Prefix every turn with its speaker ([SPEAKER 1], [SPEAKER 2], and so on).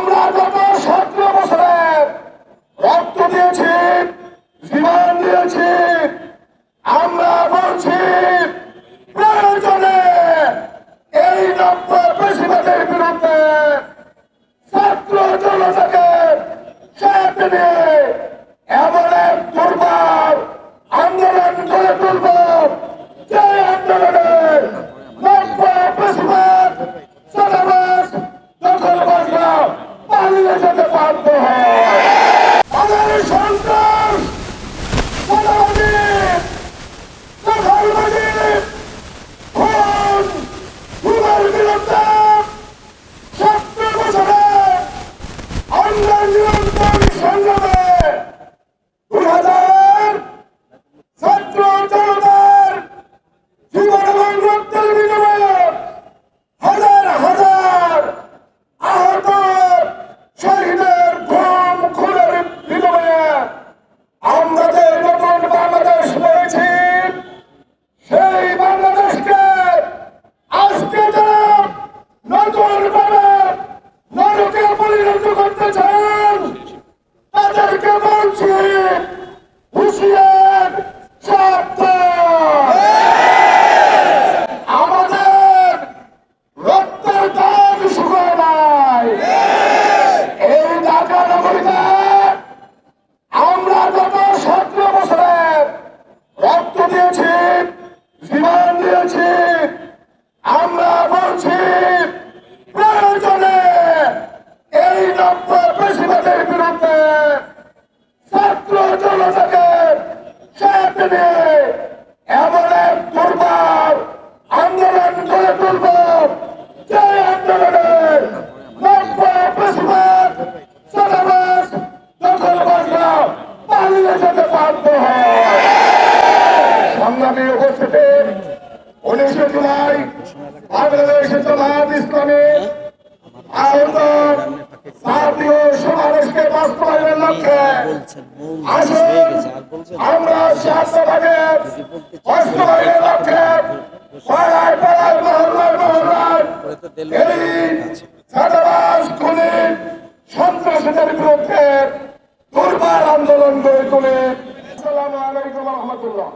[SPEAKER 1] আমরা গত সতেরো বছরে রক্ত দিয়েছি, জীবন দিয়েছি, আমরা বলছি, প্রয়োজনে এই নব্য বেশিবাদের বিরুদ্ধে ছাত্র জনতাকে সাথে নিয়ে এমন এক দুর্বল আন্দোলন করে তুলব। যে আন্দোলনে বলছি হুশিয়ার আমাদের রক্তের দাগ শুকায় নাই। এই ঢাকা নগরীতে আমরা গত সতেরো বছরে রক্ত দিয়েছি, জীবন দিয়েছি আমরা বলছি প্রয়োজনে এই নব্য বেশিবাদের বিরুদ্ধে ছাত্র জনতাকে এমন এক দুর্বল আন্দোলন করে তুলব যে আন্দোলনে নব্য বেশিবাদ সাদাবাস দখলবাজরা পালিয়ে যেতে বাধ্য হয় সংগ্রামী উপস্থিতি, উনিশে জুলাই বাংলাদেশ জামাত ইসলামী আহত জাতীয় সমাবেশকে বাস্তবায়নের লক্ষ্যে আমরা পাড়ায় পাড়ায় মহল্লায় মহল্লায় ছাত্রাবাস খুনি সন্ত্রাসীদের বিরুদ্ধে দুর্বার আন্দোলন গড়ে তোলে। আসসালামু আলাইকুম রহমতুল্লাহ।